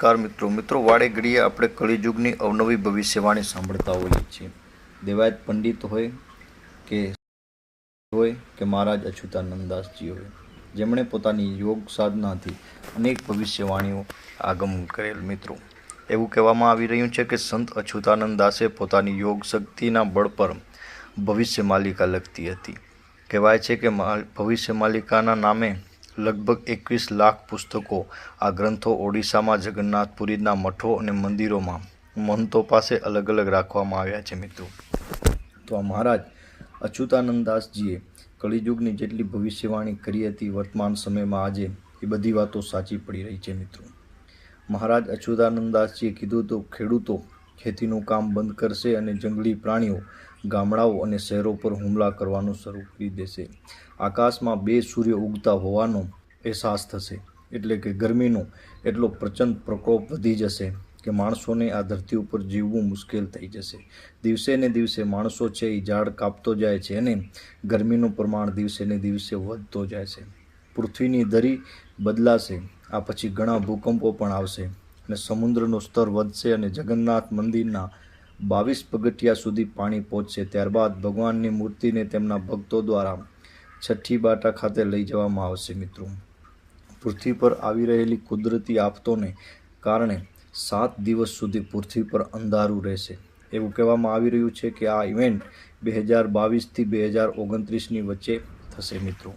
નમસ્કાર મિત્રો. મિત્રો, વાડે ઘડીએ આપણે કળિયુગની અવનવી ભવિષ્યવાણી સાંભળતા હોઈએ છીએ. દેવાયત પંડિત હોય કે હોય કે મહારાજ અચ્યુતાનંદાસજી હોય, જેમણે પોતાની યોગ સાધનાથી અનેક ભવિષ્યવાણીઓ આગમન કરેલ મિત્રો. એવું કહેવામાં આવી રહ્યું છે કે સંત અચ્યુતાનંદ દાસે પોતાની યોગ શક્તિના બળ પર ભવિષ્ય માલિકા લખતી હતી. કહેવાય છે કે ભવિષ્ય માલિકાના નામે લગભગ એકવીસ લાખ પુસ્તકો આ ગ્રંથો ઓડિશામાં જગન્નાથપુરીના મઠો અને મંદિરોમાં મહંતો પાસે અલગ અલગ રાખવામાં આવ્યા છે મિત્રો. તો આ મહારાજ અચ્યુતાનંદ દાસજીએ કળિયુગની જેટલી ભવિષ્યવાણી કરી હતી વર્તમાન સમયમાં આજે એ બધી વાતો સાચી પડી રહી છે મિત્રો. મહારાજ અચ્યુતાનંદ કીધું તો ખેડૂતો ખેતીનું કામ બંધ કરશે અને જંગલી પ્રાણીઓ ગામડાઓ અને શહેરો પર હુમલા કરવાનું શરૂ કરી દેશે. આકાશમાં બે સૂર્ય ઉગતા હોવાનો અહેસાસ થશે. એટલે કે ગરમીનો એટલો પ્રચંડ પ્રકોપ વધી જશે કે માણસોને આ ધરતી ઉપર જીવવું મુશ્કેલ થઈ જશે. દિવસે ને દિવસે માણસો છે એ ઝાડ કાપતો જાય છે અને ગરમીનું પ્રમાણ દિવસે ને દિવસે વધતો જાય છે. પૃથ્વીની ધરી બદલાશે, આ પછી ઘણા ભૂકંપો પણ આવશે અને સમુદ્રનું સ્તર વધશે અને જગન્નાથ મંદિરના બાવીસ પગથિયા સુધી પાણી પહોંચશે ત્યારબાદ ભગવાનની મૂર્તિને તેમના ભક્તો દ્વારા છઠ્ઠી બાટા ખાતે લઈ જવામાં આવશે મિત્રો. પૃથ્વી પર આવી રહેલી કુદરતી આફતોને કારણે સાત દિવસ સુધી પૃથ્વી પર અંધારું રહેશે. એવું કહેવામાં આવી રહ્યું છે કે આ ઇવેન્ટ બે હજાર બાવીસથી બે હજાર ઓગણત્રીસની વચ્ચે થશે મિત્રો.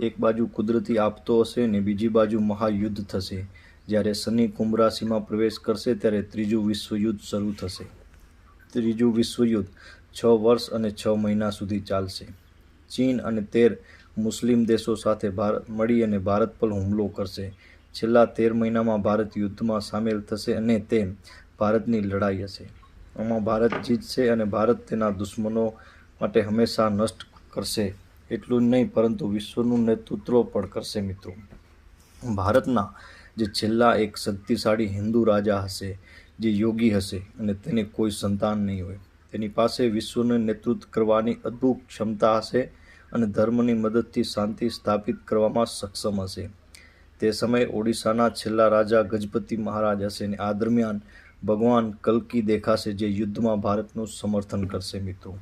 એક બાજુ કુદરતી આફતો હશે ને બીજી બાજુ મહાયુદ્ધ થશે. જ્યારે શનિ કુંભ રાશિમાં પ્રવેશ કરશે ત્યારે ત્રીજું વિશ્વયુદ્ધ શરૂ થશે. ત્રીજું વિશ્વયુદ્ધ છ વર્ષ અને છ મહિના સુધી ચાલશે. ચીન અને તેર મુસ્લિમ દેશો સાથે ભારત મળી અને ભારત પર હુમલો કરશે. છેલ્લા તેર મહિનામાં ભારત યુદ્ધમાં સામેલ થશે અને તે ભારતની લડાઈ હશે. આમાં ભારત જીતશે અને ભારત તેના દુશ્મનો માટે હંમેશા નષ્ટ કરશે. એટલું જ નહીં, પરંતુ વિશ્વનું નેતૃત્વ પણ કરશે મિત્રો. ભારતના જે છેલ્લા એક શક્તિશાળી હિન્દુ રાજા હશે જે યોગી હશે અને તેને કોઈ સંતાન નહીં હોય. તેની પાસે વિશ્વને નેતૃત્વ કરવાની અદ્ભુત ક્ષમતા હશે અને ધર્મની મદદથી શાંતિ સ્થાપિત કરવામાં સક્ષમ હશે. તે સમયે ઓડિશાના છેલ્લા રાજા ગજપતિ મહારાજ હશે અને આ દરમિયાન ભગવાન કલ્કી દેખાશે જે યુદ્ધમાં ભારતનું સમર્થન કરશે મિત્રો.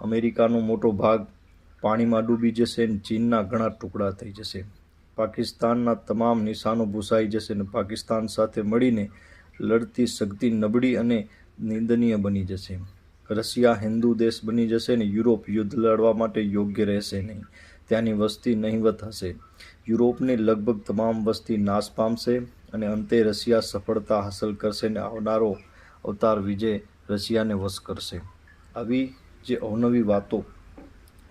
અમેરિકાનો મોટો ભાગ પાણીમાં ડૂબી જશે અને ચીનના ઘણા ટુકડા થઈ જશે. પાકિસ્તાનના તમામ નિશાનો ભૂસાઈ જશે અને પાકિસ્તાન સાથે મળીને લડતી શક્તિ નબળી અને નિંદનીય બની જશે. રશિયા હિન્દુ દેશ બની જશે ને યુરોપ યુદ્ધ લડવા માટે યોગ્ય રહેશે નહીં. ત્યાંની વસ્તી નહિવત હશે. યુરોપની લગભગ તમામ વસ્તી નાશ પામશે અને અંતે રશિયા સફળતા હાંસલ કરશે અને આવનારો અવતાર વિજય રશિયાને વશ કરશે. આવી જે અવનવી વાતો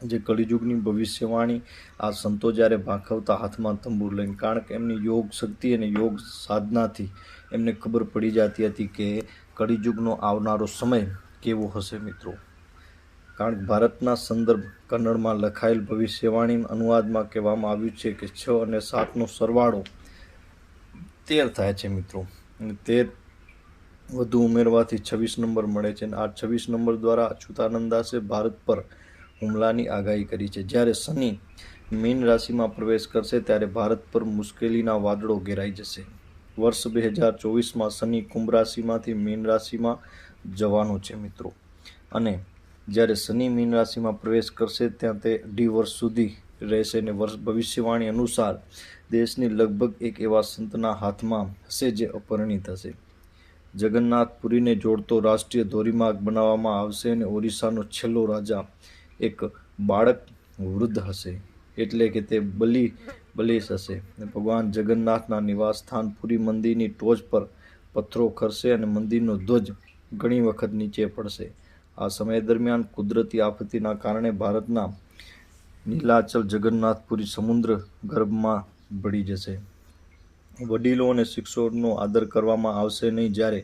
જે કલિયુગની ભવિષ્યવાણી આ સંતો જ્યારે ભાંખવતા હાથમાં તંબુર લઈને, કારણ કે એમની યોગ શક્તિ અને યોગ સાધનાથી એમને ખબર પડી જતી હતી કે કળિયુગનો આવનારો સમય કેવો હશે મિત્રો. કારણ કે ભારતના સંદર્ભ કન્નડમાં લખાયેલ ભવિષ્યવાણી અનુવાદમાં કહેવામાં આવ્યું છે કે છ અને સાતનો સરવાળો તેર થાય છે મિત્રો. અને તેર વધુ ઉમેરવાથી છવ્વીસ નંબર મળે છે અને આ છવ્વીસ નંબર દ્વારા અચ્યુતાનંદ દાસે ભારત પર હુમલાની આગાહી કરી છે. જ્યારે શનિ મીન રાશિમાં પ્રવેશ કરશે, ત્યારે ભારત પર મુશ્કેલીના વાદળો ઘેરાઈ જશે. વર્ષ બે હજાર ચોવીસમાં શનિ કુંભ રાશિમાંથી મીન રાશિમાં જવાનો છે મિત્રો. અને જ્યારે શનિ મીન રાશિમાં પ્રવેશ કરશે, ત્યાં તે અઢી વર્ષ સુધી રહેશે અને વર્ષ ભવિષ્યવાણી અનુસાર દેશની લગભગ એક એવા સંતના હાથમાં હશે જે અપરિણિત હશે. જગન્નાથપુરીને જોડતો રાષ્ટ્રીય ધોરીમાર્ગ બનાવવામાં આવશે અને ઓરિસ્સાનો છેલ્લો રાજા એક બાળક વૃદ્ધ હશે, એટલે કે તે બલિ બલિશ હશે. ભગવાન જગન્નાથના નિવાસ સ્થાન પુરી મંદિરની ટોચ પર પથ્થરો ખરશે અને મંદિરનો ધ્વજ ઘણી વખત નીચે પડશે. આ સમય દરમિયાન કુદરતી આફતીના કારણે ભારતના નીલાચલ જગન્નાથપુરી સમુદ્ર ગર્ભમાં ભળી જશે. વડીલો અને શિક્ષકોનો આદર કરવામાં આવશે નહીં જ્યારે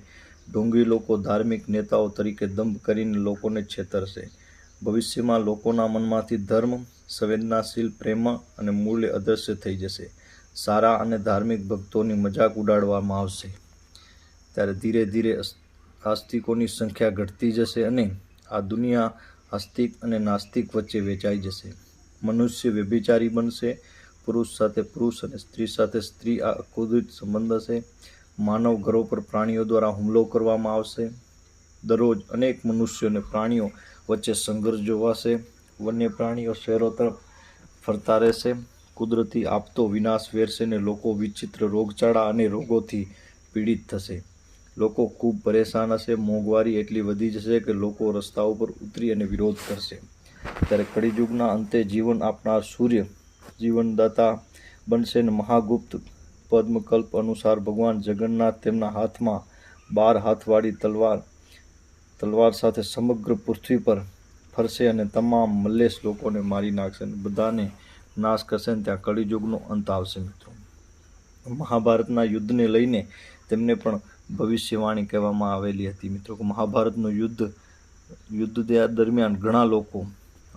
ડોંગરી લોકો ધાર્મિક નેતાઓ તરીકે દંભ કરીને લોકોને છેતરશે. ભવિષ્યમાં લોકોના મનમાંથી ધર્મ, સંવેદનાશીલ પ્રેમ અને મૂલ્ય અદૃશ્ય થઈ જશે. સારા અને ધાર્મિક ભક્તોની મજાક ઉડાડવામાં આવશે. ત્યારે ધીરે ધીરે આસ્તિકોની સંખ્યા ઘટતી જશે અને આ દુનિયા આસ્તિક અને નાસ્તિક વચ્ચે વેચાઈ જશે. મનુષ્ય વ્યભિચારી બનશે, પુરુષ સાથે પુરુષ અને સ્ત્રી સાથે સ્ત્રી આ અકુદિત સંબંધ હશે. માનવ ઘરો પર પ્રાણીઓ દ્વારા હુમલો કરવામાં આવશે. દરરોજ અનેક મનુષ્યો અને પ્રાણીઓ વચ્ચે સંઘર્ષ જોવાશે વન્ય પ્રાણીઓ શહેરો તરફ ફરતા રહેશે, કુદરતી આપતો વિનાશ વેરશે ને લોકો વિચિત્ર રોગચાળા અને રોગોથી પીડિત થશે. લોકો ખૂબ પરેશાન હશે, મોંઘવારી એટલી વધી જશે કે લોકો રસ્તા ઉપર ઉતરી અને વિરોધ કરશે. ત્યારે કળિયુગના અંતે જીવન આપનાર સૂર્ય જીવનદાતા બનશે ને મહાગુપ્ત પદ્મકલ્પ અનુસાર ભગવાન જગન્નાથ તેમના હાથમાં બાર હાથવાળી તલવાર તલવાર સાથે સમગ્ર પૃથ્વી પર ફરશે અને તમામ મલ્લેશ લોકોને મારી નાખશે અને બધાને નાશ કરશે અને ત્યાં કળિયુગનો અંત આવશે મિત્રો. મહાભારતના યુદ્ધને લઈને તેમને પણ ભવિષ્યવાણી કહેવામાં આવેલી હતી મિત્રો કે મહાભારતનું યુદ્ધ યુદ્ધ દરમિયાન ઘણા લોકો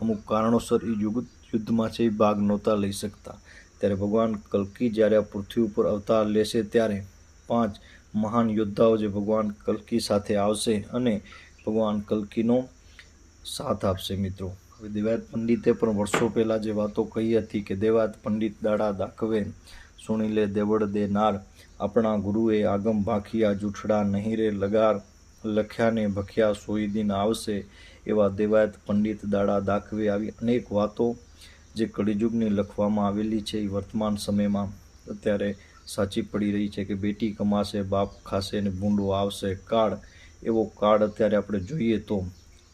અમુક કારણોસર એ યુગ, યુદ્ધમાં છે એ ભાગ નહોતા લઈ શકતા. ત્યારે ભગવાન કલ્કી જ્યારે આ પૃથ્વી ઉપર અવતાર લેશે ત્યારે પાંચ મહાન યોદ્ધાઓ જે ભગવાન કલ્કી સાથે આવશે અને ભગવાન કલ્કીનો સાથ આપશે મિત્રો. હવે દેવાયત પંડિતે પણ વર્ષો પહેલાં જે વાતો કહી હતી કે દેવાયત પંડિત દાડા દાખવે, સુણી લે દેવડ દે નાર, આપણા ગુરુએ આગમ ભાખિયા જૂઠડા નહીં રે લગાર લખ્યાને ભખ્યા સોઈ દિન આવશે, એવા દેવાયત પંડિત દાડા દાખવે આવી અનેક વાતો જે કળિયુગની લખવામાં આવેલી છે એ વર્તમાન સમયમાં. અત્યારે સાચી પડી રહી છે કે બેટી કમાશે, બાપ ખાશે ને ભૂંડો આવશે, કાળ એવો કાળ અત્યારે આપણે જોઈએ તો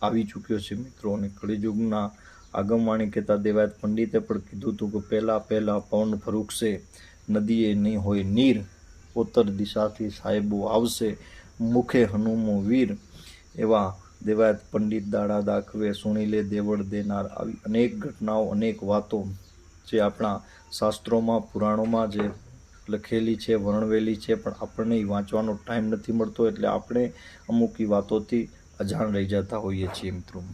આવી ચૂક્યો છે મિત્રો. અને કળિયુગના આગમવાણી કહેતા દેવાયત પંડિતે પણ કીધું હતું કે પહેલાં પહેલાં પવન ફરૂકશે નદીએ નહીં હોય નીર, ઉત્તર દિશાથી સાહેબો આવશે, મુખે હનુમો વીર. એવા દેવાયત પંડિત દાડા દાખવે સુણી લે દેવળ દેનાર આવી અનેક ઘટનાઓ, અનેક વાતો જે આપણા શાસ્ત્રોમાં, પુરાણોમાં જે લખેલી છે, વર્ણવેલી છે, પણ આપણને એ વાંચવાનો ટાઈમ નથી મળતો એટલે આપણે અમુક એ વાતોથી અજાણ રહી જતા હોઈએ છીએ મિત્રો.